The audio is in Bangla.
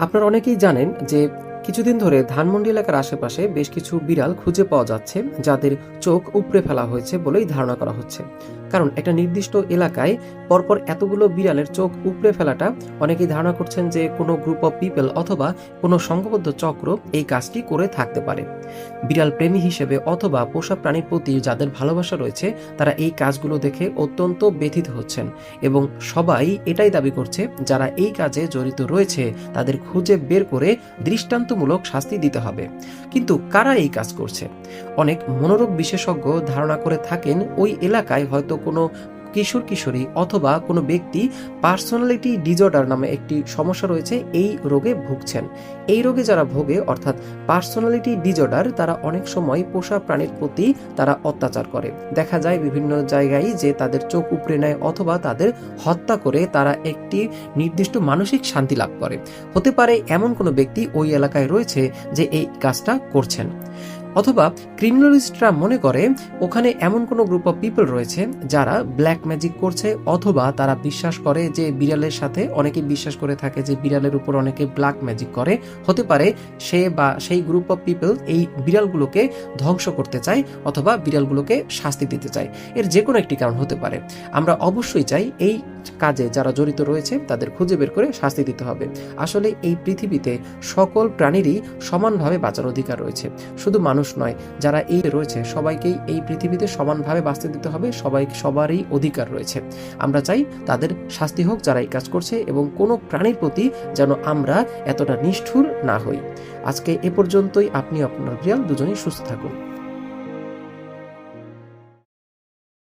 আপনারা অনেকেই জানেন যে কিছুদিন ধরে ধানমন্ডি এলাকার আশেপাশে বেশ কিছু বিড়াল খুঁজে পাওয়া যাচ্ছে, যাদের চোখ উপড়ে ফেলা হয়েছে বলেই ধারণা করা হচ্ছে। কারণ একটা নির্দিষ্ট এলাকায় পরপর এতগুলো বিড়ালের চোখ উপড়ে ফেলাটা অনেকেই ধারণা করছেন যে কোনো গ্রুপ অফ পিপল অথবা কোনো সংঘবদ্ধ চক্র এই কাজটি করে থাকতে পারে। বিড়াল প্রেমী হিসেবে অথবা পোষা প্রাণীর প্রতি যাদের ভালোবাসা রয়েছে, তারা এই কাজগুলো দেখে অত্যন্ত ব্যথিত হচ্ছেন এবং সবাই এটাই দাবি করছে, যারা এই কাজে জড়িত রয়েছে, তাদের খুঁজে বের করে দৃষ্টান্তমূলক শাস্তি দিতে হবে। কিন্তু কারা এই কাজ করছে? অনেক মনোরোগ বিশেষজ্ঞ ধারণা করে থাকেন, ওই এলাকায় হয়তো কোনো কিশোর কিশোরী অথবা কোনো ব্যক্তি পার্সোনালিটি ডিজর্ডার নামে একটি সমস্যা রয়েছে, এই রোগে ভুগছেন। এই রোগে যারা ভোগে, অর্থাৎ পার্সোনালিটি ডিজর্ডার তারা অনেক সময় পোষা প্রাণীর প্রতি তারা অত্যাচার করে। দেখা যায় বিভিন্ন জায়গায় যে তাদের চোখ উপড়ে নেয় অথবা তাদের হত্যা করে তারা একটি নির্দিষ্ট মানসিক শান্তি লাভ করে। হতে পারে এমন কোনো ব্যক্তি ওই এলাকায় রয়েছে যে এই কাজটা করছেন। অথবা ক্রিমিনালিস্টরা মনে করে ওখানে এমন কোনো গ্রুপ অফ পিপল রয়েছে যারা ব্ল্যাক ম্যাজিক করছে অথবা তারা বিশ্বাস করে যে বিড়ালের সাথে অনেকে বিশ্বাস করে থাকে যে বিড়ালের উপর অনেকে ব্ল্যাক ম্যাজিক করে। হতে পারে সে বা সেই গ্রুপ অফ পিপল এই বিড়ালগুলোকে ধ্বংস করতে চায় অথবা বিড়ালগুলোকে শাস্তি দিতে চায়। এর যে কোনো একটি কারণ হতে পারে। আমরা অবশ্যই চাই এই কাজে যারা জড়িত রয়েছে, তাদের খুঁজে বের করে শাস্তি দিতে হবে। আসলে এই পৃথিবীতে সকল প্রাণীরই সমানভাবে বাঁচার অধিকার রয়েছে। শুধু মানুষ নয়, যারা এই রয়েছে, সবাইকেই এই পৃথিবীতে সমানভাবে বাঁচতে দিতে হবে, সবাই, সবারই অধিকার রয়েছে। আমরা চাই তাদের শাস্তি হোক যারা এই কাজ করছে এবং কোনো প্রাণীর প্রতি যেন আমরা এতটা নিষ্ঠুর না হই। আজকে এ পর্যন্তই। আপনি আপনার বিড়াল দুজনেই সুস্থ থাকুন।